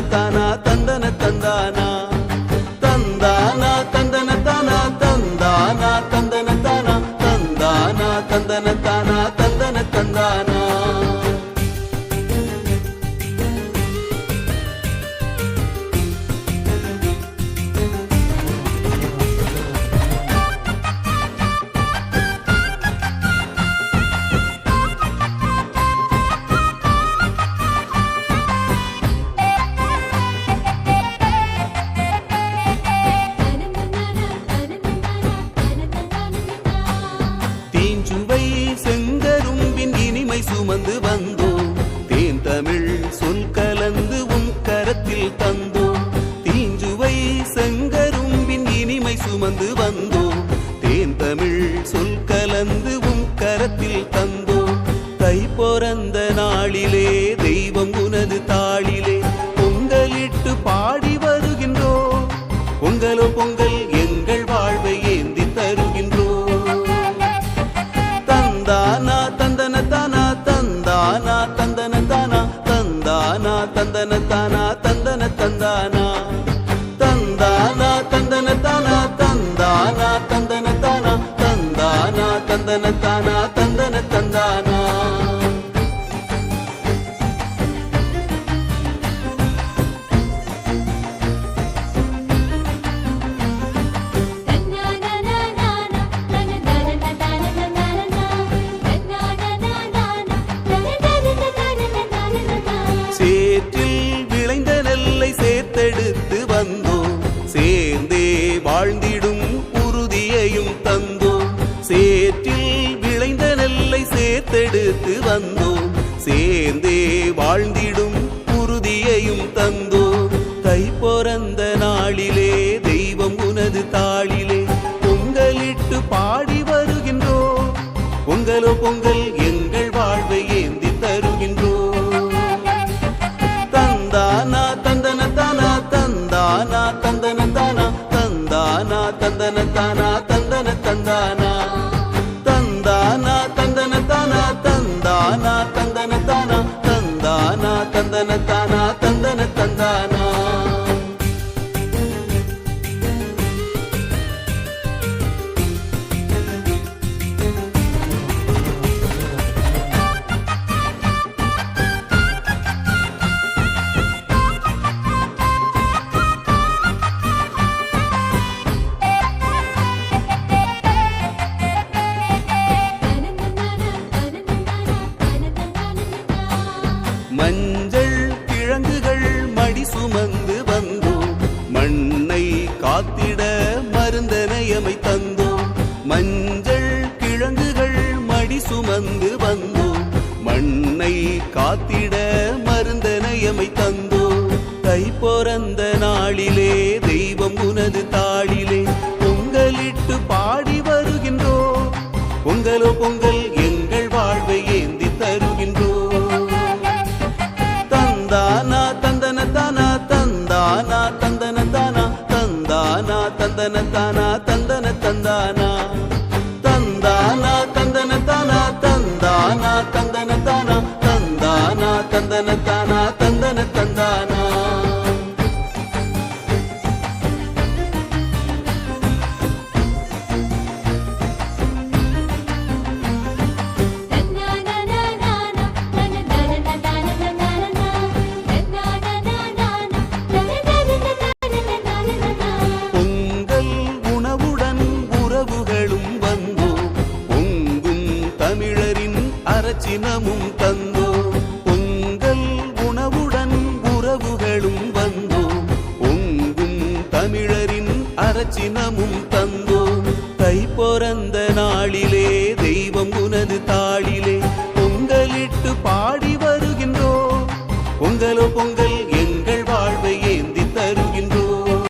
தந்தன தந்தானா தந்தன தந்தானா. தந்தானா சொல் உன் கரத்தில் தந்தோம் கை பிறந்த நாளிலே தெய்வம் உனது தாளிலே. பொங்கலிட்டு பாடி வருகின்றோம். பொங்கலோ பொங்கல் எங்கள் வாழ்வை ஏந்தி தருகின்றோம். தந்தானா தந்தன தானா தந்தானா தந்தன தானா தந்தானா தந்தன தானா தந்தன தந்தானா. சேர்த்தெடுத்து வந்தோம். சேர்ந்தே வாழ்ந்திடும் உறுதியையும் தந்தோம். கை பிறந்த நாளிலே தெய்வம் உனது தாளிலே பொங்கலிட்டு பாடி வருகின்றோம். பொங்கலோ பொங்கல் எங்கள் வாழ்வை ஏந்தி தருகின்றோம். தந்தானா தந்தன தானா தந்தானா தந்தன தானா தந்தானா தந்தன தானா. சுமந்து வந்தோம் மண்ணை காத்திட மருந்தனையமை தந்தோம் தை பிறந்த நாளிலே தெய்வம் உனது தாளிலே தந்தன தானா தந்தானா தந்தன தானா சினமும் தந்தோம். கை பொறந்த நாளிலே தெய்வம் உனது தாளிலே.